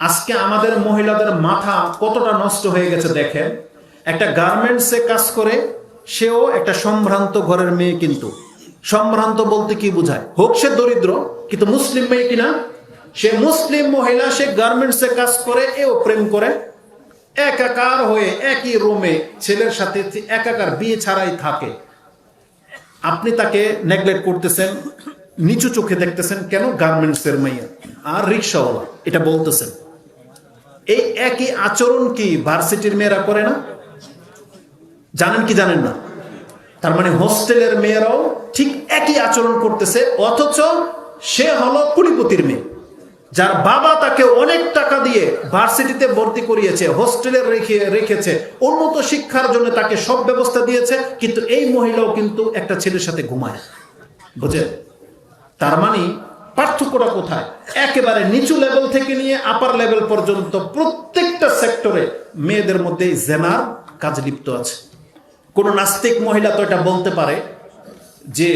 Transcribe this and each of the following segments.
আজকে আমাদের মহিলাদের মাথা কতটা নষ্ট হয়ে গেছে দেখেন। একটা গার্মেন্টসে কাজ করে, সেও একটা সম্ভ্রান্ত ঘরের মেয়ে কিন্তু। সম্ভ্রান্ত বলতে কি বোঝায়? হোক সে দরিদ্র, কিন্তু মুসলিম মেয়ে কিনা সে মুসলিম মহিলা, সে গার্মেন্টসে কাজ করে, এও প্রেম করে। একাকার হয়ে একই রুমে ছেলের সাথে একাকার বিয়ে ছাড়াই থাকে। আপনি তাকে নেগলেক্ট করতেছেন, নিচু চোখে দেখতেছেন, কেন গার্মেন্টসের মেয়ে? আর রিক্সাওয়ালা, এটা বলতেছেন। এই একই আচরণ কি ভার্সিটির মেয়েরা করে না? জানেন কি জানেন না? তার মানে হোস্টেলের মেয়েরাও ঠিক একই আচরণ করতেছে, অথচ সে হলো কুড়িপতির মেয়ে, যার বাবা তাকে অনেক টাকা দিয়ে ভার্সিটিতে ভর্তি করিয়েছে, হোস্টেলে রেখে, রেখেছে, উন্নত শিক্ষার জন্য তাকে সব ব্যবস্থা দিয়েছে, কিন্তু এই মহিলাও কিন্তু একটা ছেলের সাথে ঘুমায় বুঝেন তার মানে পার্থক্যটা কোথায়? একেবারে নিচু লেভেল থেকে নিয়ে আপার লেভেল পর্যন্ত প্রত্যেকটা সেক্টরে মেয়েদের মধ্যে জেনার কাজ লিপ্ত আছে। কোন নাস্তিক মহিলা তো এটা বলতে পারে যে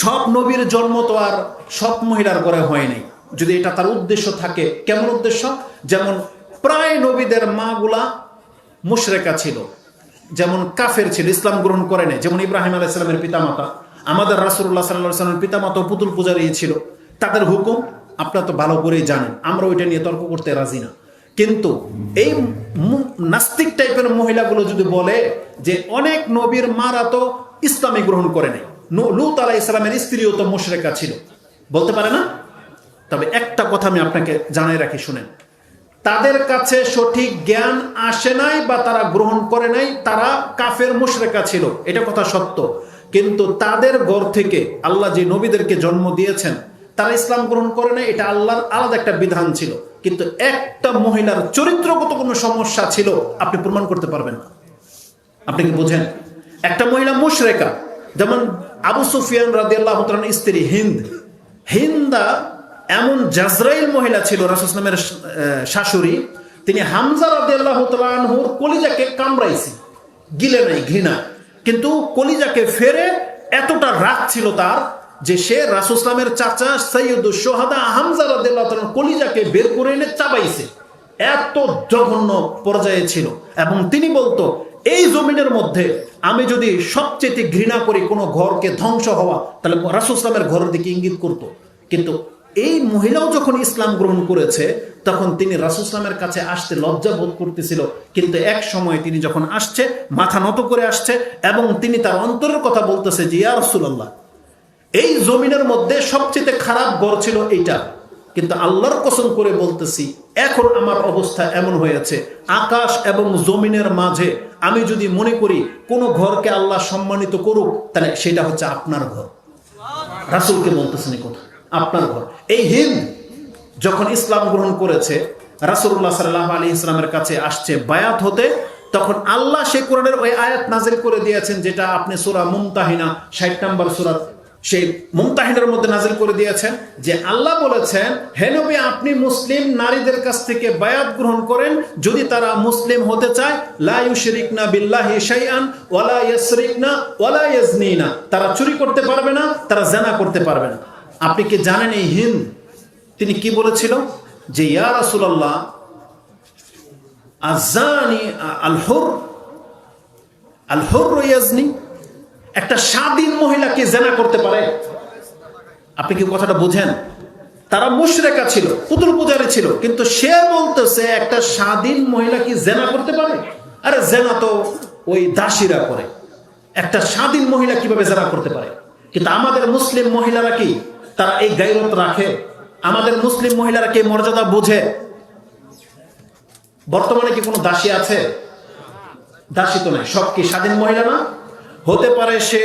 সব নবীর জন্ম তো আর সব মহিলার ঘরে হয়নি যদি এটা তার উদ্দেশ্য থাকে, কেমন উদ্দেশ্য? যেমন প্রায় নবীদের মাগুলা মুশরেকা ছিল, যেমন কাফের ছিল, ইসলাম গ্রহণ করে নেই। যেমন ইব্রাহিম আলাহ ইসলামের পিতামাতা, আমাদের রাসুল্লাহ সাল্লাহ সাল্লামের পিতামাতা পুতুল পূজারই ছিল। তাদের হুকুম, আপনারা তো ভালো করেই জানেন, আমরা ওইটা নিয়ে তর্ক করতে রাজি না। কিন্তু এই নাস্তিক টাইপের মহিলাগুলো যদি বলে যে অনেক নবীর মারা তো ইসলামী গ্রহণ করে নাই লুত আলাহ ইসলামের স্ত্রীও তো মুশরেকা ছিল। বলতে পারে না? তবে একটা কথা আমি আপনাকে জানাই রাখি, শুনেন। তাদের কাছে সঠিক জ্ঞান আসে নাই বা তারা গ্রহণ করে নাই, তারা কাফের মুশরেকা ছিল। এটা কথা সত্য। কিন্তু তাদের ঘর থেকে আল্লাহ যে নবীদেরকে জন্ম দিয়েছেন তারা ইসলাম গ্রহণ করে নাই, এটা আল্লাহর আলাদা একটা বিধান ছিল। কিন্তু একটা মহিলার চরিত্রগত কোনো সমস্যা ছিল, আপনি প্রমাণ করতে পারবেন না। আপনি কি বোঝেন? একটা মহিলা মুশরেকা, যেমন আবু সুফিয়ান রাদিয়াল্লাহু স্ত্রী হিন্দ। হিন্দা এমন জাজরাইল মহিলা ছিল রাসুসলামের শাশুড়ি। তিনি হামজা রাদিয়াল্লাহু তাআলা আনহুর কলিজাকে কামড়াইছে। গিলে নাই, ঘৃণা। কিন্তু কলিজাকে ফেরে এতটা রাগ ছিল তার যে সে রাসুসলামের চাচা সৈয়দ সোহাদা হামজা কলিজাকে বের করে এনে চাবাইছে। এত জঘন্য পর্যায়ে ছিল। এবং তিনি বলতো, এই জমিনের মধ্যে আমি যদি সবচেয়ে ঘৃণা করি কোনো ঘরকে ধ্বংস হওয়া, তাহলে রাসুল ইসলামের ঘরের দিকে ইঙ্গিত করত। কিন্তু এই মহিলাও যখন ইসলাম গ্রহণ করেছে, তখন তিনি রাসুল ইসলামের কাছে আসতে লজ্জা বোধ করতেছিল। কিন্তু এক সময় তিনি যখন আসছে, মাথা নত করে আসছে এবং তিনি তার অন্তরের কথা বলতেছে যে, ইয়া রসুল্লাহ এই জমিনের মধ্যে সবচেয়ে খারাপ ঘর ছিল এইটা। কিন্তু আল্লাহর কসম করে বলতেছি, এখন আমার অবস্থা এমন হয়েছে, আকাশ এবং জমিনের মাঝে আমি যদি মনে করি কোনো ঘরকে আল্লাহ সম্মানিত করুক, তাহলে সেটা হচ্ছে আপনার ঘর। রাসুলকে বলতেছেন কথা, আপনার ঘর। এই হিন্দ যখন ইসলাম গ্রহণ করেছে রাসুল্লাহ সাল্লাহ আলী ইসলামের কাছে আসছে বায়াত হতে, তখন আল্লাহ সে কোরআনের ওই আয়াত নাজিল করে দিয়েছেন, যেটা আপনি সুরা মুমতাহিনা, ষাট নম্বর সুরা সেই মুমতাহিনার মধ্যে নাজিল করে দিয়েছেন যে আল্লাহ বলেছেন, হে নবী, আপনি মুসলিম নারীদের কাছ থেকে বায়াত গ্রহণ করেন। যদি তারা মুসলিম হতে চায়, লা ইউশরিকনা বিল্লাহি শাইআন ওয়ালা ইয়াসরিকনা ওয়ালা ইয়াজনিনা। তারা চুরি করতে পারবে না, তারা জানা করতে পারবে না। আপনি কি জানেন এই হিন্দ? তিনি কি বলেছিল? যে, ইয়া রাসূলুল্লাহ, আজানি আল হুর আল হুর ইয়াজনি একটা স্বাধীন মহিলা মহিলাকে জেনা করতে পারে? আপনি কি কথাটা বুঝেন? তারা মুশরেকা ছিল, পুতুল পূজারি ছিল, কিন্তু সে বলতেছে একটা স্বাধীন মহিলা কি জেনা করতে পারে? আরে জেনা তো ওই দাসীরা করে। একটা স্বাধীন মহিলা কীভাবে জেনা করতে পারে? কিন্তু আমাদের মুসলিম মহিলারা কি? তারা এই গাইরত রাখে। আমাদের মুসলিম মহিলারা কি মর্যাদা বুঝে? বর্তমানে কি কোনো দাসী আছে? দাসী তো নাই, সব কি স্বাধীন মহিলা না? হতে পারে সে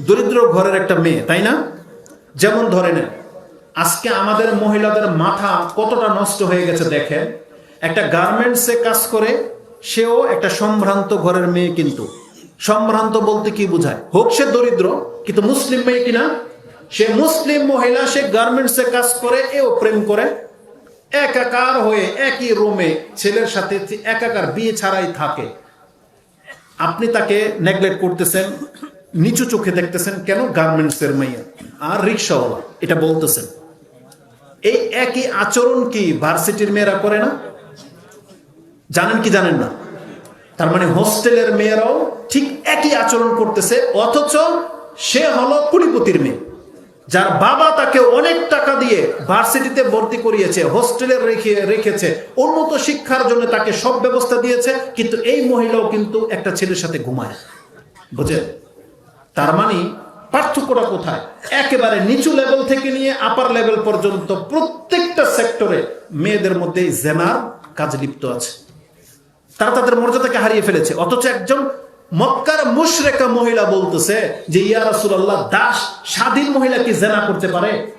দরিদ্র ঘরের একটা মেয়ে, তাই না? যেমন ধরে নেন আজকে আমাদের মহিলাদের মাথা কতটা নষ্ট হয়ে গেছে দেখেন। একটা গার্মেন্টসে কাজ করে, সেও একটা সম্ভ্রান্ত ঘরের মেয়ে কিন্তু। সম্ভ্রান্ত বলতে কি বোঝায়? হোক সে দরিদ্র, কিন্তু মুসলিম মেয়ে কিনা সে মুসলিম মহিলা, সে গার্মেন্টসে কাজ করে, এও প্রেম করে। একাকার হয়ে একই রুমে ছেলের সাথে একাকার বিয়ে ছাড়াই থাকে। আপনি তাকে নেগলেক্ট করতেছেন, নিচু চোখে দেখতেছেন, কেন গার্মেন্টসের মাইয়া? আর রিক্সাওয়ালা এটা বলতেছেন। এই একই আচরণ কি ভার্সিটির মেয়েরা করে না? জানেন কি জানেন না? তার মানে হোস্টেলের মেয়েরাও ঠিক একই আচরণ করতেছে, অথচ সে হলো কুড়িপতির মেয়ে। যার বাবা তাকে অনেক টাকা দিয়ে ভার্সিটিতে ভর্তি করিয়েছে, হোস্টেলে রেখে, রেখেছে। উন্নত শিক্ষার জন্য তাকে সব ব্যবস্থা দিয়েছে, কিন্তু এই মহিলাও কিন্তু একটা ছেলের সাথে ঘুমায় বুঝেন তার মানে পার্থক্যটা কোথায়? একেবারে নিচু লেভেল থেকে নিয়ে আপার লেভেল পর্যন্ত প্রত্যেকটা সেক্টরে মেয়েদের মধ্যে জেনার কাজ লিপ্ত আছে। তারা তাদের মর্যাদাকে হারিয়ে ফেলেছে। অথচ একজন মক্কার মুশরেকা মহিলা বলতেছে যে, ইয়া রাসূলুল্লাহ, দাস, স্বাধীন মহিলা কি জেনা করতে পারে?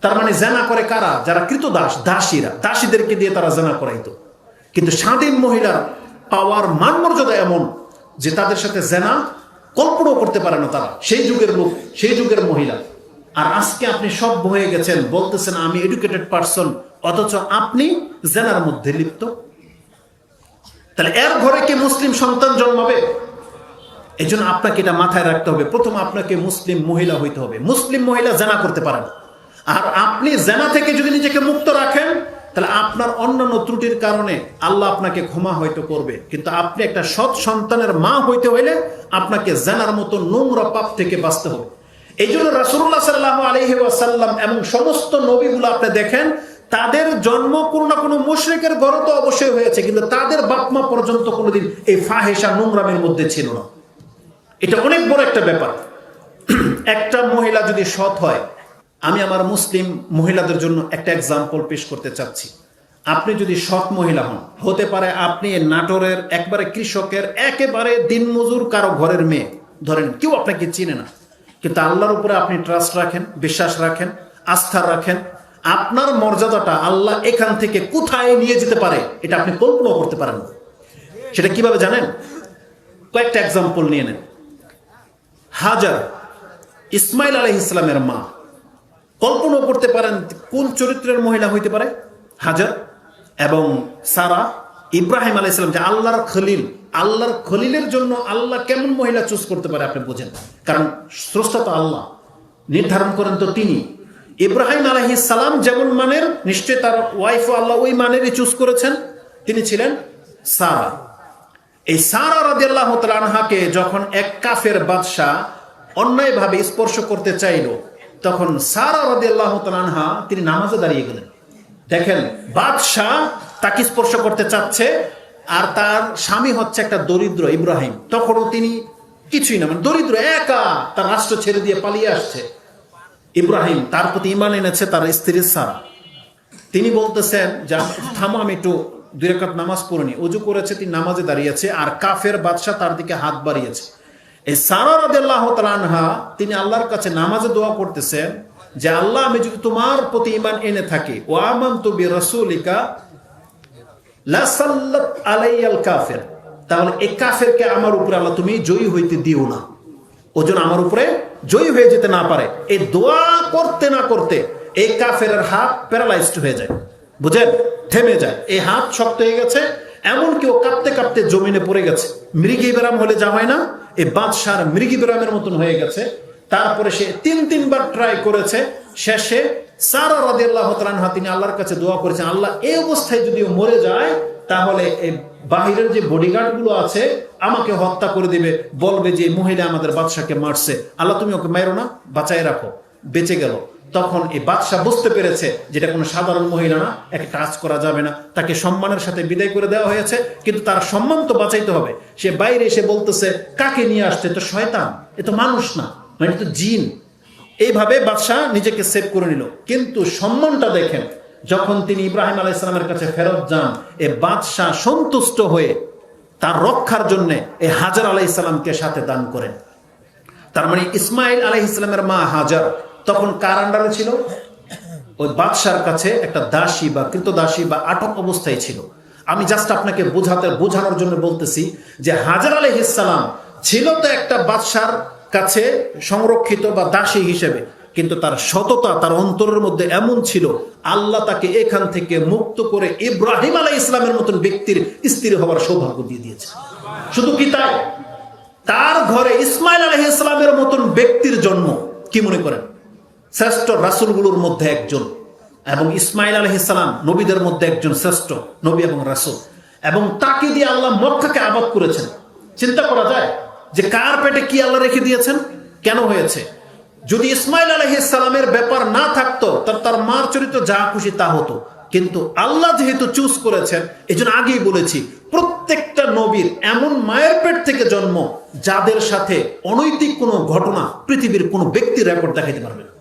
তার মানে জেনা করে কারা? যারা কৃত দাস দাসীরা। দাসীদেরকে দিয়ে তারা জেনা করাইতো। কিন্তু স্বাধীন মহিলার পাওয়ার মান মর্যাদা এমন যে, তাদের সাথে জেনা কল্পনাও করতে পারে না তারা। সেই যুগের লোক, সেই যুগের মহিলা। আর আজকে আপনি সব হয়ে গেছেন, বলতেছেন, আমি এডুকেটেড পারসন অথচ আপনি জেনার মধ্যে লিপ্ত। তাহলে এর ঘরে কি মুসলিম সন্তান জন্মাবে? এই জন্য আপনাকে এটা মাথায় রাখতে হবে। প্রথম আপনাকে মুসলিম মহিলা হইতে হবে। মুসলিম মহিলা জানা করতে পারেন। আর আপনি জানা থেকে যদি নিজেকে মুক্ত রাখেন, তাহলে আপনার অন্যান্য ত্রুটির কারণে আল্লাহ আপনাকে ক্ষমা হয়তো করবে। কিন্তু আপনি একটা সৎ সন্তানের মা হইতে হইলে আপনাকে জানার মতো নোংরা পাপ থেকে বাঁচতে হবে। এই জন্য রাসুল্লাহ সাল্লাহ আলহি ওয়াসাল্লাম এবং সমস্ত নবীগুলো আপনি দেখেন, তাদের জন্ম কোনো না কোনো মুশরিকের ঘর তো অবশ্যই হয়েছে, কিন্তু তাদের বাপমা পর্যন্ত কোনোদিন এই ফাহেসা নোংরামের মধ্যে ছিল না। এটা অনেক বড় একটা ব্যাপার। একটা মহিলা যদি সৎ হয়, আমি আমার মুসলিম মহিলাদের জন্য একটা এক্সাম্পল পেশ করতে চাচ্ছি। আপনি যদি সৎ মহিলা হন, হতে পারে আপনি নাটোরের একবারে কৃষকের একেবারে দিনমজুর কারও ঘরের মেয়ে। ধরেন, কেউ আপনাকে চিনে না। কিন্তু আল্লাহর উপরে আপনি ট্রাস্ট রাখেন, বিশ্বাস রাখেন, আস্থা রাখেন। আপনার মর্যাদাটা আল্লাহ এখান থেকে কোথায় নিয়ে যেতে পারে, এটা আপনি কল্পনাও করতে পারেন সেটা কীভাবে জানেন? কয়েকটা এক্সাম্পল নিয়ে নেন। হাজার ইসমাইল আলহ ইসলামের মা। কল্পনা করতে পারেন কোন চরিত্রের মহিলা হইতে পারে? হাজার। এবং সারা ইব্রাহিম আলাহ ইসলাম যে আল্লাহর খলিল, আল্লাহর খলিলের জন্য আল্লাহ কেমন মহিলা চুজ করতে পারে আপনি বোঝেন। কারণ স্রষ্টা তো আল্লাহ। নির্ধারণ করেন তো তিনি। ইব্রাহিম আলহি সালাম যেমন মানের নিশ্চয় তার ওয়াইফ আল্লাহ ওই মানেরই চুজ করেছেন। তিনি ছিলেন সারা। এই সারা রাদিয়াল্লাহ আনহাকে যখন এক কাফের বাদশাহ অন্যায়ভাবে স্পর্শ করতে চাইল, তখন সারা রাদিয়াল্লাহ আনহা তিনি নামাজে দাঁড়িয়ে গেলেন। দেখেন, বাদশাহ তাকে স্পর্শ করতে চাচ্ছে আর তার স্বামী হচ্ছে একটা দরিদ্র ইব্রাহিম। তখনও তিনি কিছুই না মানে দরিদ্র, একা তার রাষ্ট্র ছেড়ে দিয়ে পালিয়ে আসছে। ইব্রাহিম তার প্রতি ইমান এনেছে তার স্ত্রীর সারা। তিনি বলতেছেন যে থামো, আমি একটু দুই রেখাত নামাজ পড়িনি অজু করেছে, তিনি নামাজে দাঁড়িয়েছে, আর কাফের বাদশাহ তার দিকে হাত বাড়িয়েছে। এই সারা তিনি আল্লাহর কাছে নামাজে দোয়া করতেছেন যে, আল্লাহ, আমি যদি তোমার প্রতি ইমান এনে থাকি ও আমানতু বি রাসূলিকা কাফের। তাহলে এই কাফেরকে আমার উপরে আল্লাহ তুমি জয়ী হইতে দিও না। ওজন আমার উপরে জয়ী হয়ে যেতে না পারে। এই দোয়া করতে না করতে এই কাফের হাত প্যারালাইজড হয়ে যায়। বুঝেন? থেমে যায়। এই হাত শক্ত হয়ে গেছে এমন কেউ কাঁপতে কাঁপতে জমিনে পড়ে গেছে। মৃগী বেরাম হলে যা হয় না, এই বাদশার মৃগী বেরামের মতন হয়ে গেছে। তারপরে সে তিন, তিনবার ট্রাই করেছে। শেষে সারা রাদিয়াল্লাহ তাআলা তিনি আল্লাহর কাছে দোয়া করেছেন, আল্লাহ, এই অবস্থায় যদি ও মরে যায়, তাহলে এই বাহিরের যে বডিগার্ডগুলো আছে, আমাকে হত্যা করে দিবে। বলবে যে মহিলা আমাদের বাদশাকে মারছে। আল্লাহ, তুমি ওকে মারো না বাঁচাই রাখো। বেঁচে গেল। তখন এই বাদশাহ বুঝতে পেরেছে যেটা কোনো সাধারণ মহিলা না, একে টাচ করা যাবে না। তাকে সম্মানের সাথে বিদায় করে দেওয়া হয়েছে, কিন্তু তার সম্মান তো বাঁচাইতে হবে। সে বাইরে এসে বলতেছে, কাকে নিয়ে আসছে? তো শয়তান, এ তো মানুষ না মানে তো জিন। এইভাবে বাদশাহ নিজেকে সেভ করে নিল। কিন্তু সম্মানটা দেখেন, যখন তিনি ইব্রাহিম আলাহ ইসলামের কাছে ফেরত যান, এ বাদশাহ সন্তুষ্ট হয়ে তার রক্ষার জন্যে এই হাজার আলাহ ইসলামকে সাথে দান করেন। তার মানে ইসমাইল আলাহ ইসলামের মা হাজার। তখন কার আন্ডারে ছিল? ওই বাদশার কাছে একটা দাসী বা কৃতদাসী বা আটক অবস্থায় ছিল। আমি জাস্ট আপনাকে বোঝাতে, বোঝানোর জন্য বলতেছি যে হাজার আলহ ইসলাম ছিল তো একটা বাদশার কাছে সংরক্ষিত বা দাসী হিসেবে, কিন্তু তার সততা, তার অন্তরের মধ্যে এমন ছিল, আল্লাহ তাকে এখান থেকে মুক্ত করে ইব্রাহিম আলাই ইসলামের মতন ব্যক্তির স্ত্রী হওয়ার সৌভাগ্য দিয়ে দিয়েছে। শুধু কি তাই? তার ঘরে ইসমাইল আলহ ইসলামের মতন ব্যক্তির জন্ম, কি মনে করেন? শ্রেষ্ঠ রাসুলগুলোর মধ্যে একজন এবং ইসমাইল আলহ ইসলাম নবীদের মধ্যে একজন শ্রেষ্ঠ নবী এবং রাসুল। এবং তাকে দিয়ে আল্লাহ মক্কাকে আবাদ করেছেন। চিন্তা করা যায় যে কার পেটে কি আল্লাহ রেখে দিয়েছেন? কেন হয়েছে? যদি ইসমাইল আলহিসালামের ব্যাপার না থাকতো, তার তার মার চরিত্র যা খুশি তা হতো। কিন্তু আল্লাহ যেহেতু চুজ করেছেন এই আগেই বলেছি, প্রত্যেকটা নবীর এমন মায়ের পেট থেকে জন্ম যাদের সাথে অনৈতিক কোনো ঘটনা পৃথিবীর কোনো ব্যক্তির রেকর্ড দেখাইতে পারবে না।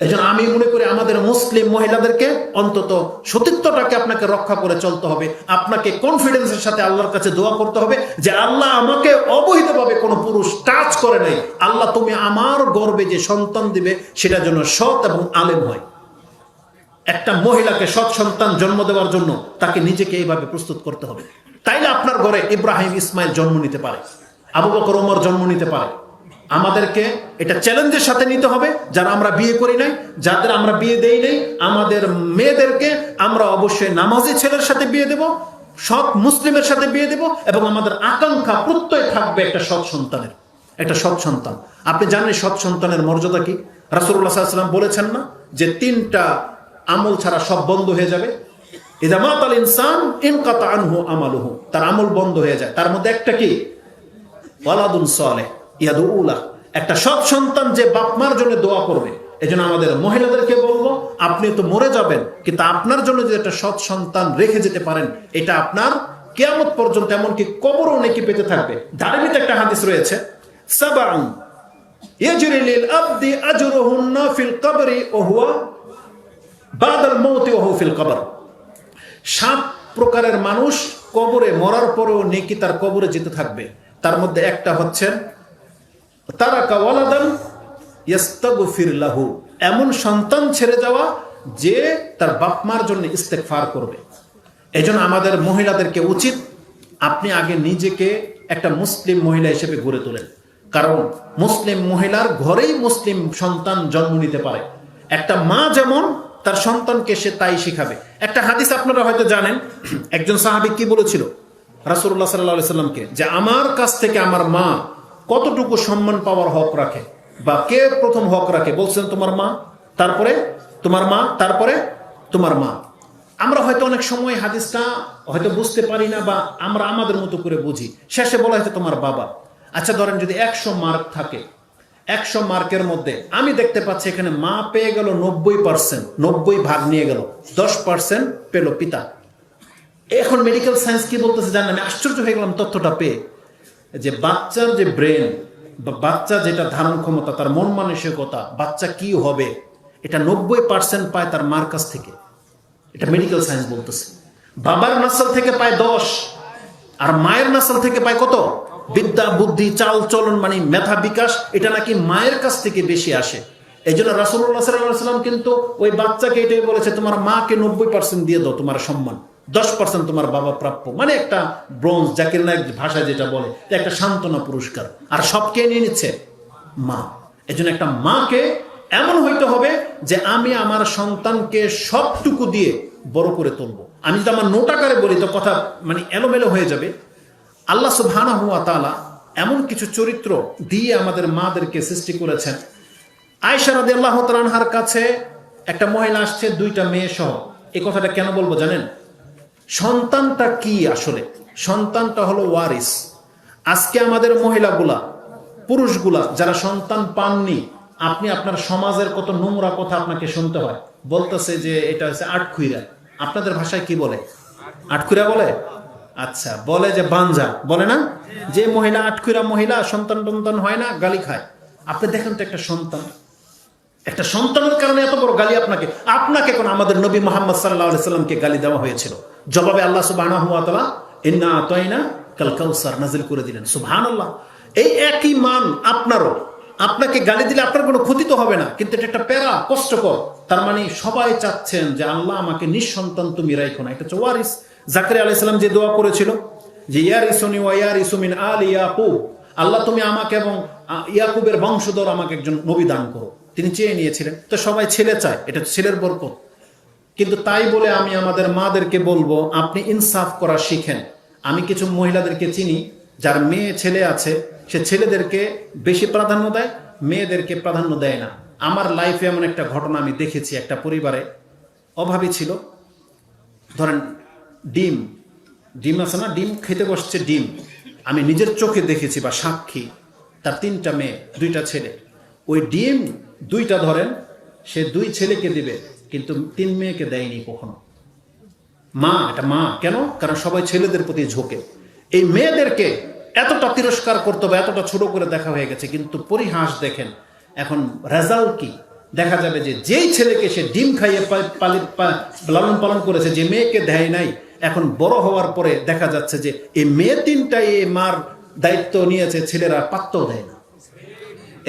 এই আমি মনে করি আমাদের মুসলিম মহিলাদেরকে অন্তত সতীত্বটাকে আপনাকে রক্ষা করে চলতে হবে। আপনাকে কনফিডেন্সের সাথে আল্লাহর কাছে দোয়া করতে হবে যে আল্লাহ আমাকে অবহিতভাবে কোনো পুরুষ টাচ করে নাই। আল্লাহ তুমি আমার গর্বে যে সন্তান দিবে, সেটা যেন সৎ এবং আলেম হয়। একটা মহিলাকে সৎ সন্তান জন্ম দেওয়ার জন্য তাকে নিজেকে এইভাবে প্রস্তুত করতে হবে। তাইলে আপনার ঘরে ইব্রাহিম, ইসমাইল জন্ম নিতে পারে। আবু বকর, ওমর জন্ম নিতে পারে। আমাদেরকে এটা চ্যালেঞ্জের সাথে নিতে হবে। যারা আমরা বিয়ে করি নাই, যাদের আমরা বিয়ে দেই নাই, আমাদের মেয়েদেরকে আমরা অবশ্যই নামাজি ছেলের সাথে বিয়ে দেব, সৎ মুসলিমের সাথে বিয়ে দেব এবং আমাদের আকাঙ্ক্ষা প্রত্যয় থাকবে একটা সৎ সন্তানের। একটা সৎ সন্তান। আপনি জানেন সৎ সন্তানের মর্যাদা কি? রাসুল্লাহ সাল্লাম বলেছেন না যে তিনটা আমল ছাড়া সব বন্ধ হয়ে যাবে? ইদামাত ইনসান ইনকাতা আনহু আমালুহু। তার আমল বন্ধ হয়ে যায়। তার মধ্যে একটা কি? ওয়ালাদুন সালেহ। ইয়াদুল্লাহ একটা সৎ সন্তান যে বাপ মার জন্য দোয়া করবে এই জন্য আমাদের মহিলাদেরকে বলব আপনি তো মরে যাবেন, কিন্তু আপনার জন্য যদি একটা সৎ সন্তান রেখে যেতে পারেন, এটা আপনার কেয়ামত পর্যন্ত এমনকি কবরও নাকি পেতে থাকবে। ধার্মিক একটা হাদিস রয়েছে সাবাং ইয়াজরিলিল আবদি আজরুহুন্না ফিল কবরি ওয়া হুয়া বাদাল মৌতি ওয়া হুয়া ফিল কবর। সাত প্রকারের মানুষ কবরে মরার পরেও নেকি তার কবরে যেতে থাকবে। তার মধ্যে একটা হচ্ছেন তারা লাহু। এমন সন্তান ছেড়ে যাওয়া যে তার বাপ মার জন্য ইস্তেকফার করবে। আমাদের মহিলাদেরকে উচিত আপনি আগে নিজেকে একটা মুসলিম মহিলা হিসেবে গড়ে তোলেন। কারণ মুসলিম মহিলার ঘরেই মুসলিম সন্তান জন্ম নিতে পারে। একটা মা যেমন, তার সন্তানকে সে তাই শিখাবে। একটা হাদিস আপনারা হয়তো জানেন, একজন সাহাবি কি বলেছিল? রাসুল্লাহ সাল্লাহ সাল্লামকে যে, আমার কাছ থেকে আমার মা কতটুকু সম্মান পাওয়ার হক রাখে? বা কে প্রথম হক রাখে? বলছেন, তোমার মা, তারপরে তোমার মা, তারপরে তোমার মা। আমরা হয়তো অনেক সময় হাদিসটা হয়তো বুঝতে পারি না বা আমরা আমাদের মতো করে বুঝি। শেষে বলা হয়তো তোমার বাবা। আচ্ছা ধরেন যদি একশো মার্ক থাকে, একশো মার্কের মধ্যে আমি দেখতে পাচ্ছি এখানে মা পেয়ে গেল নব্বই পার্সেন্ট, নব্বই ভাগ নিয়ে গেল, দশ পার্সেন্ট পেল পিতা। এখন মেডিকেল সায়েন্স কি বলতেছে জানেন? আমি আশ্চর্য হয়ে গেলাম তথ্যটা পেয়ে। যে বাচ্চার যে ব্রেন বা বাচ্চা যেটা ধারণ ক্ষমতা, তার মন মানসিকতা, বাচ্চা কি হবে, এটা নব্বই পার্সেন্ট পায় তার মার কাছ থেকে। এটা মেডিকেল সায়েন্স বলতেছে। বাবার নাসাল থেকে পায় দশ, আর মায়ের নাসাল থেকে পায় কত? বিদ্যা, বুদ্ধি, চাল, চলন মানে মেধা বিকাশ, এটা নাকি মায়ের কাছ থেকে বেশি আসে। এই জন্য রাসুল্লাহ সাল্লাম কিন্তু ওই বাচ্চাকে এটাই বলেছে, তোমার মাকে নব্বই পার্সেন্ট দিয়ে দাও, তোমার সম্মান। দশ পার্সেন্ট তোমার বাবা প্রাপ্য। মানে একটা ব্রোঞ্জ, জাকির নায়ক ভাষায় যেটা বলে একটা সান্ত্বনা পুরস্কার। আর সবকে নিয়ে নিচ্ছে? মা। এই জন্য একটা মাকে এমন হইতে হবে যে আমি আমার সন্তানকে সবটুকু দিয়ে বড় করে তুলবো। আমি যদি আমার নোটাকারে বলি, তো কথা মানে এলোমেলো হয়ে যাবে। আল্লাহ সুবহানা হুয়া তালা এমন কিছু চরিত্র দিয়ে আমাদের মাদেরকে সৃষ্টি করেছেন। আয়সা রাদি আল্লাহ তালানহার কাছে একটা মহিলা আসছে, দুইটা মেয়ে সহ। এই কথাটা কেন বলব জানেন? সন্তানটা কি আসলে? সন্তানটা হলো ওয়ারিস। আজকে আমাদের মহিলাগুলা, পুরুষগুলা যারা সন্তান পাননি, আপনি আপনার সমাজের কত নোংরা কথা আপনাকে শুনতে হয়। বলতেছে যে এটা হচ্ছে আটখুইরা আপনাদের ভাষায় কি বলে? আটখুইরা বলে? আচ্ছা বলে যে বাঞ্জা। বলে না? যে মহিলা আটখুইরা মহিলা সন্তান টন্তান হয় না, গালি খায়। আপনি দেখেন তো একটা সন্তান। একটা সন্তানের কারণে এত বড় গালি আপনাকে। আপনাকে কোন আমাদের নবী মোহাম্মদ সাল্লাহ সাল্লামকে গালি দেওয়া হয়েছিল? জবাবে আল্লাহ সুবাহ ইন্না করে দিলেন। সুবহান আল্লাহ এই একই মান আপনারও। আপনাকে গালি দিলে আপনার কোনো ক্ষতি তো হবে না, কিন্তু এটা একটা প্যারা, কষ্টকর। তার মানে সবাই চাচ্ছেন যে আল্লাহ আমাকে নিঃসন্তান তুমি রাইখো না। এটা ওয়ারিস। জাকরি আলাইসালাম যে দোয়া করেছিল, যে ইয়ার ইসনি ওয়া ইয়ার ইসুমিন আল ইয়াকুব। আল্লাহ তুমি আমাকে এবং ইয়াকুবের বংশধর আমাকে একজন নবী দান করো। তিনি চেয়ে নিয়েছিলেন। তো সবাই ছেলে চায়, এটা ছেলের বরকত। কিন্তু তাই বলে আমি আমাদের মাদেরকে বলব, আপনি ইনসাফ করা শিখেন। আমি কিছু মহিলাদেরকে চিনি, যার মেয়ে ছেলে আছে, সে ছেলেদেরকে বেশি প্রাধান্য দেয়, মেয়েদেরকে প্রাধান্য দেয় না। আমার লাইফে এমন একটা ঘটনা আমি দেখেছি একটা পরিবারে, অভাবী ছিল। ধরেন, ডিম ডিম আছে না, ডিম খেতে বসছে ডিম। আমি নিজের চোখে দেখেছি বা সাক্ষী, তার তিনটা মেয়ে, দুইটা ছেলে। ওই ডিম দুইটা ধরেন, সে দুই ছেলেকে দিবে, কিন্তু তিন মেয়েকে দেয়নি কখনো। মা, এটা মা। কেন? কারণ সবাই ছেলেদের প্রতি ঝোঁকে। এই মেয়েদেরকে এতটা তিরস্কার করতে হবে, এতটা ছোট করে দেখা হয়ে গেছে, কিন্তু পরিহাস দেখেন, এখন রেজাল্ট কি? দেখা যাবে যে যেই ছেলেকে সে ডিম খাইয়ে লালন পালন করেছে, যে মেয়েকে দেয় নাই, এখন বড় হওয়ার পরে দেখা যাচ্ছে যে এই মেয়ে তিনটাই এই মার দায়িত্ব নিয়েছে, ছেলেরা পাত্তও দেয় না।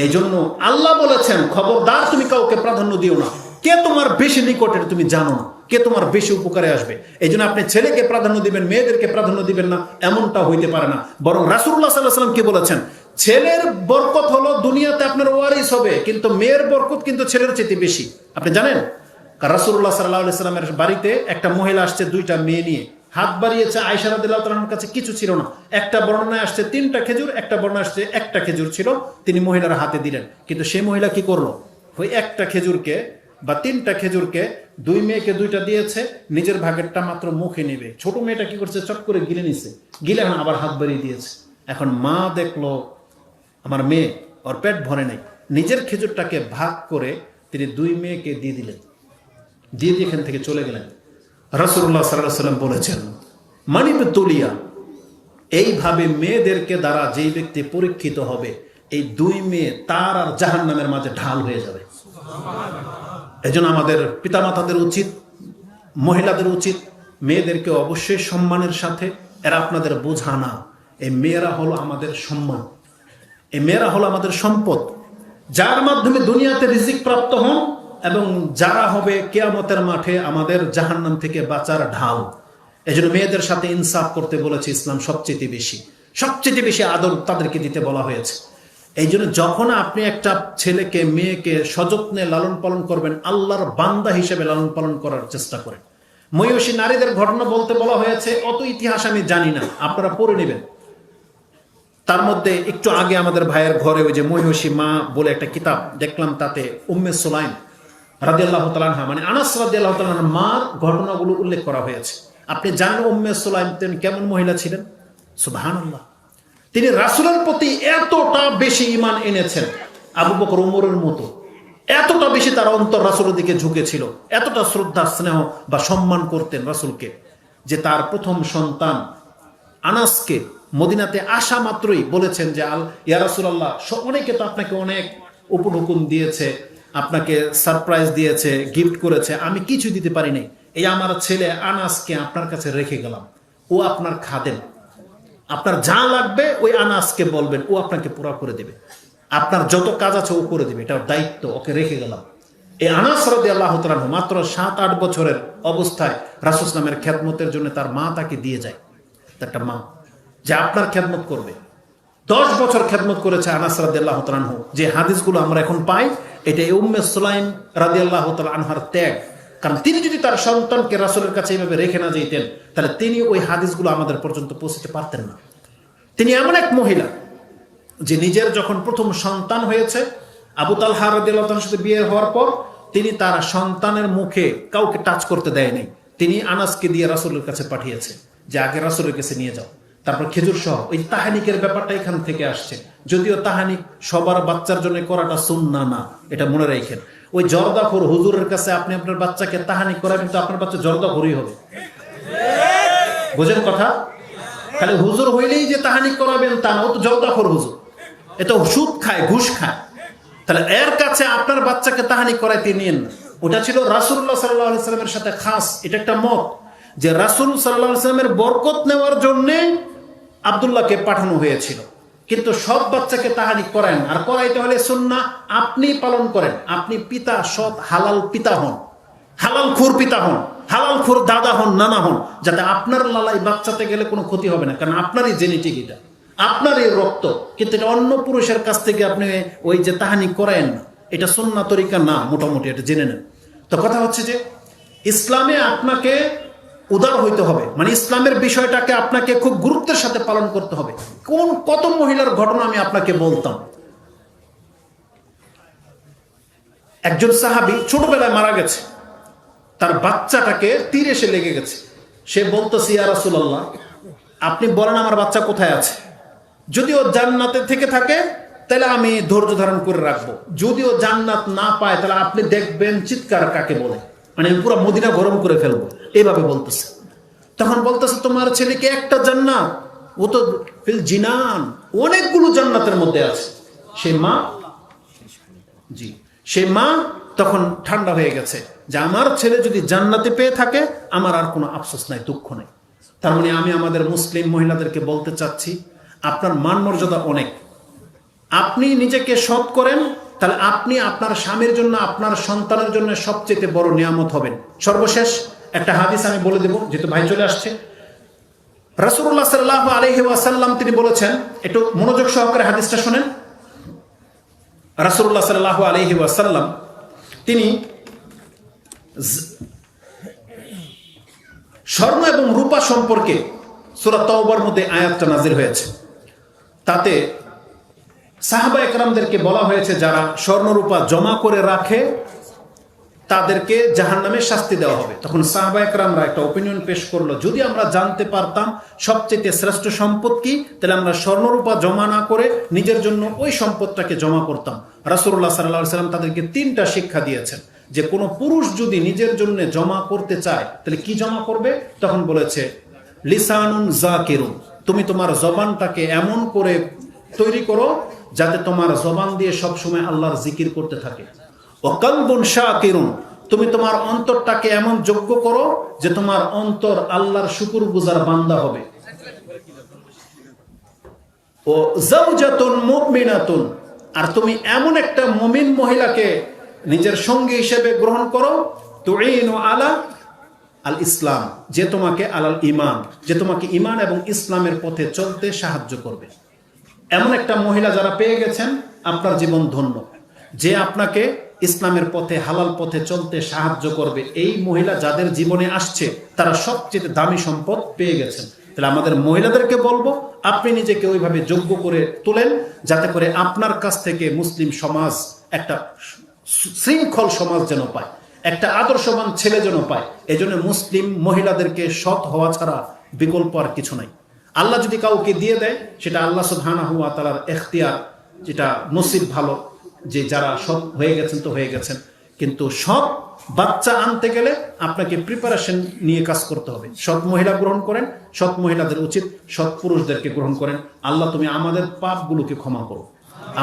এই জন্য আল্লাহ বলেছেন, খবরদার তুমি কাউকে প্রাধান্য দিও না। কে তোমার বেশি নিকটের তুমি জানো না। কে তোমার বেশি উপকারে আসবে। এই জন্য আপনি ছেলেকে প্রাধান্য দিবেন, মেয়েদেরকে প্রাধান্য দিবেন না, এমনটা হইতে পারে না। বরং রাসুল্লাহ সাল্লাহ সাল্লাম কি বলেছেন? ছেলের বরকত হলো দুনিয়াতে আপনার ওয়ারিস হবে, কিন্তু মেয়ের বরকত কিন্তু ছেলের চেয়ে বেশি। আপনি জানেন? রাসুল্লাহ সাল্লাহ সাল্লামের বাড়িতে একটা মহিলা আসছে দুইটা মেয়ে নিয়ে। হাত বাড়িয়েছে আয়সা রাদিল্লাহু তাআলার কাছে কিছু ছিল না। একটা বর্ণনায় আসছে তিনটা খেজুর, একটা বর্ণনা আসছে একটা খেজুর ছিল, তিনি মহিলার হাতে দিলেন। কিন্তু সেই মহিলা কি করল? ওই একটা খেজুরকে বা তিনটা খেজুরকে দুই মেয়েকে দুইটা দিয়েছে, নিজের ভাগেরটা মাত্র মুখে নেবে। ছোট মেয়েটা কি করছে? চট করে গিলে নিছে। গিলে এখন আবার হাত বাড়িয়ে দিয়েছে। এখন মা দেখল, আমার মেয়ে, ওর পেট ভরে নেই। নিজের খেজুরটাকে ভাগ করে তিনি দুই মেয়েকে দিয়ে দিলেন। দিয়ে দিয়ে এখান থেকে চলে গেলেন। রাসুল্লাহ সাল্লাহ সাল্লাম বলেছেন, মানিবে তুলিয়া, এইভাবে মেয়েদেরকে দ্বারা যেই ব্যক্তি পরীক্ষিত হবে, এই দুই মেয়ে তার আর জাহান নামের মাঝে ঢাল হয়ে যাবে। এজন্য আমাদের পিতামাতাদের উচিত, মহিলাদের উচিত, মেয়েদেরকে অবশ্যই সম্মানের সাথে, এরা আপনাদের বোঝা না, এই মেয়েরা হলো আমাদের সম্মান। এই মেয়েরা হলো আমাদের সম্পদ। যার মাধ্যমে দুনিয়াতে রিজিক প্রাপ্ত হন এবং যারা হবে কেয়ামতের মাঠে আমাদের জাহান্নাম থেকে বাঁচার ঢাল। এই জন্য মেয়েদের সাথে ইনসাফ করতে বলেছে ইসলাম সবচেয়ে বেশি। সবচেয়ে বেশি আদর তাদেরকে দিতে বলা হয়েছে। এই জন্য যখন আপনি একটা ছেলেকে, মেয়েকে সযত্নে লালন পালন করবেন, আল্লাহর বান্দা হিসেবে লালন পালন করার চেষ্টা করেন। ময়ূষী নারীদের ঘটনা বলতে বলা হয়েছে, অত ইতিহাস আমি জানি না, আপনারা পড়ে নেবেন। তার মধ্যে একটু আগে আমাদের ভাইয়ের ঘরে ওই যে মহিষী মা বলে একটা কিতাব দেখলাম, তাতে উম্মে সোলাইম রাদিয়াল্লাহ তালানহা মানে আনাস রাদিয়াল্লাহ তালানহার মার ঘটনাগুলো উল্লেখ করা হয়েছে। আপনি জানেন উম্মে কেমন মহিলা ছিলেন? সুবহানাল্লাহ। তিনি রাসূলের প্রতি এতটা বেশি ঈমান এনেছেন, আবু বকর উমরের মতো। এতটা বেশি তার অন্তর রাসূলের দিকে ঝুঁকেছিল, এতটা শ্রদ্ধা, স্নেহ বা সম্মান করতেন রাসূলকে যে তার প্রথম সন্তান আনাসকে মদিনাতে আসা মাত্রই বলেছেন যে আল ইয়ারাসুল্লাহ অনেকে তো আপনাকে অনেক উপঢুকুন দিয়েছে আপনাকে সারপ্রাইজ দিয়েছে গিফট করেছে, আমি কিছু দিতে পারি নাই এই আমার ছেলে আনাসকে আপনার কাছে রেখে গেলাম। ও আপনার খাদেন আপনার যা লাগবে, ওই আনাসকে বলবেন, ও আপনাকে পুরা করে দেবে। আপনার যত কাজ আছে, ও করে দেবে। এটা দায়িত্ব, ওকে রেখে গেলাম। এই আনাস রদি আল্লাহ তালাহ মাত্র সাত আট বছরের অবস্থায় রাসুসলামের খ্যাতমতের জন্য তার মা তাকে দিয়ে যায়। তার একটা মা, যে আপনার খেদমত করবে। দশ বছর খেদমত করেছে আনাস রাদি আল্লাহ তালানহু যে হাদিসগুলো আমরা এখন পাই এটা উম্মে সুলাইম রাদি আল্লাহ আনহার ত্যাগ। কারণ তিনি যদি তার সন্তানকে রাসুলের কাছে এইভাবে রেখে না যেতেন তাহলে তিনি ওই হাদিসগুলো আমাদের পর্যন্ত পৌঁছতে পারতেন না। তিনি এমন এক মহিলা, যে নিজের যখন প্রথম সন্তান হয়েছে, আবু তালহা রাদিয়াল্লাহু সাথে বিয়ে হওয়ার পর তিনি তার সন্তানের মুখে কাউকে টাচ করতে দেয় নাই। তিনি আনাসকে দিয়ে রাসুলের কাছে পাঠিয়েছে, যে আগে রাসুলের কাছে নিয়ে যাও। তারপর খেজুর সহ, ওই তাহানিকের ব্যাপারটা এখান থেকে আসছে। যদিও তাহানিক সবার বাচ্চার জন্য করাটা সুন্না না, এটা মনে রাখেন। ওই জর্দাখোর হুজুরের কাছে আপনি আপনার বাচ্চাকে তাহানি করাবেন তো আপনার বাচ্চা জর্দাখোরই হবে। বোঝেন কথা? খালি হুজুর হইলেই যে তাহানি করাবেন তা না, ও তো জর্দাখোর হুজুর। এটা সুদ খায়, ঘুষ খায়। তাহলে এর কাছে আপনার বাচ্চাকে তাহানি করাইতে নিয়েন না। ওটা ছিল রাসুল্লাহ সাল্লাহ সাল্লামের সাথে খাস, এটা একটা মত যে রাসুল সাল্লাহ সাল্লামের বরকত নেওয়ার জন্যে আবদুল্লাহকে পাঠানো হয়েছিল। কিন্তু সব বাচ্চাকে তাহানি করেন আর করাইতে হলে সুন্না আপনি পালন করেন। আপনি পিতা সৎ হালাল পিতা হন। হালাল খুর পিতা হন। হালাল খুর দাদা হন নানা হন। যাতে আপনার লালাই বাচ্চাতে গেলে কোনো ক্ষতি হবে না। কারণ আপনারই জেনেটিক এটা। আপনার এই রক্ত। কিন্তু এটা অন্য পুরুষের কাছ থেকে আপনি ওই যে তাহানি করেন না। এটা সন্না তরিকা না মোটামুটি এটা জেনে নেন। তো কথা হচ্ছে যে ইসলামে আপনাকে উদার হইতে হবে। মানে ইসলামের বিষয়টাকে আপনাকে খুব গুরুত্বের সাথে পালন করতে হবে। কোন, কত মহিলার ঘটনা আমি আপনাকে বলতাম? একজন সাহাবি ছোটবেলায় মারা গেছে। তার বাচ্চাটাকে তীর এসে লেগে গেছে। সে বলতো রাসুল্লাহ আপনি বলেন আমার বাচ্চা কোথায় আছে? যদি ও জান্নাতে থেকে থাকে, তাহলে আমি ধৈর্য ধারণ করে রাখব। যদি ও জান্নাত না পায়, তাহলে আপনি দেখবেন চিৎকার কাকে বলে? মানে পুরো মদিনা গরম করে ফেলব। এইভাবে বলতেছে। তখন বলতেছে, তোমার ছেলেকে একটা জান্নাত। ও তো ফিল জিনান। অনেকগুলো জান্নাতের মধ্যে আছে। সে মা জি, সে মা তখন ঠান্ডা হয়ে গেছে যে আমার ছেলে যদি জান্নাতে পেয়ে থাকে, আমার আর কোনো আফসোস নাই, দুঃখ নেই। তার মানে আমি আমাদের মুসলিম মহিলাদেরকে বলতে চাচ্ছি, আপনার মান মর্যাদা অনেক। আপনি নিজেকে সৎ করেন তাহলে আপনি আপনার স্বামীর জন্য, আপনার সন্তানের জন্য সবচেয়ে বড় নিয়ামত হবেন। সর্বশেষ একটা হাদিস আমি বলে দেব, যেহেতু ভাই চলে আসছে। রাসুল্লাহ সাল্লাহ আলহি ওয়াসাল্লাম তিনি বলেছেন, একটু মনোযোগ সহকারে হাদিসটা শোনেন। রাসুল্লাহ সাল্লাহ আলহি ওয়াসাল্লাম তিনি স্বর্ণ এবং রূপা সম্পর্কে সুরাত মধ্যে আয়াতটা নাজির হয়েছে। তাতে সাহাবা একরামদেরকে বলা হয়েছে, যারা স্বর্ণরূপা জমা করে রাখে, তাদেরকে জাহান নামে শাস্তি দেওয়া হবে। তখন সাহাবা একরামরা একটা ওপিনিয়ন পেশ করল, যদি আমরা জানতে পারতাম সবচেয়ে শ্রেষ্ঠ সম্পদ কি, তাহলে আমরা স্বর্ণরূপা জমা না করে নিজের জন্য ওই সম্পদটাকে জমা করতাম। রাসুল্লাহ সাল্লাহ সাল্লাম তাদেরকে তিনটা শিক্ষা দিয়েছেন, যে কোনো পুরুষ যদি নিজের জন্য জমা করতে চায়, তাহলে কি জমা করবে? তখন বলেছে, লিসানুন জাকিরুন, তুমি তোমার জবানটাকে এমন করে তৈরি করো যাতে তোমার জবান দিয়ে সবসময় আল্লাহর জিকির করতে থাকে। অকালবন শাকিরুন, তুমি তোমার অন্তরটাকে এমন যোগ্য করো যে তোমার অন্তর আল্লাহর শুকুর গুজার বান্দা হবে। ও জাউজাতুন আর তুমি এমন একটা মুমিন মহিলাকে নিজের সঙ্গী হিসেবে গ্রহণ করো তুইনু আলা আল ইসলাম যে তোমাকে আলাল ইমান, যে তোমাকে ইমান এবং ইসলামের পথে চলতে সাহায্য করবে। এমন একটা মহিলা যারা পেয়ে গেছেন, আপনার জীবন ধন্য। যে আপনাকে ইসলামের পথে, হালাল পথে চলতে সাহায্য করবে, এই মহিলা যাদের জীবনে আসছে, তারা সবচেয়ে দামি সম্পদ পেয়ে গেছেন। তাহলে আমাদের মহিলাদেরকে বলব, আপনি নিজেকে ওইভাবে যোগ্য করে তোলেন, যাতে করে আপনার কাছ থেকে মুসলিম সমাজ একটা শৃঙ্খল সমাজ যেন পায়, একটা আদর্শবান ছেলে যেন পায়। এজন্য মুসলিম মহিলাদেরকে সৎ হওয়া ছাড়া বিকল্প আর কিছু নাই। আল্লাহ যদি কাউকে দিয়ে দেয়, সেটা আল্লাহ সুবহানাহু হুয়া তালার এখতিয়ার, যেটা নসিব ভালো, যে যারা সৎ হয়ে গেছেন তো হয়ে গেছেন। কিন্তু সব বাচ্চা আনতে গেলে আপনাকে প্রিপারেশন নিয়ে কাজ করতে হবে। সৎ মহিলা গ্রহণ করেন, সৎ মহিলাদের উচিত, সৎ পুরুষদেরকে গ্রহণ করেন। আল্লাহ তুমি আমাদের পাপগুলোকে ক্ষমা করো।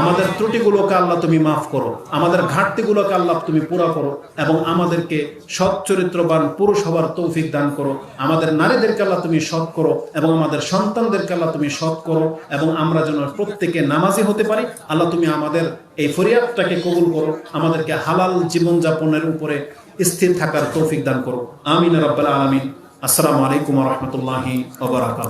আমাদের ত্রুটিগুলোকে আল্লাহ তুমি মাফ করো, আমাদের ঘাটতিগুলোকে আল্লাহ তুমি পুরা করো এবং আমাদেরকে সৎ চরিত্রবান, পুরুষ হবার তৌফিক দান করো। আমাদের নারীদেরকে আল্লাহ তুমি সৎ করো এবং আমাদের সন্তানদেরকে আল্লাহ তুমি সৎ করো এবং আমরা যেন প্রত্যেকে নামাজি হতে পারি। আল্লাহ তুমি আমাদের এই ফরিয়াদটাকে কবুল করো, আমাদেরকে হালাল জীবনযাপনের উপরে স্থির থাকার তৌফিক দান করো। আমিন রব্বাল আলমিন। আসসালামু আলাইকুম রহমতুল্লাহি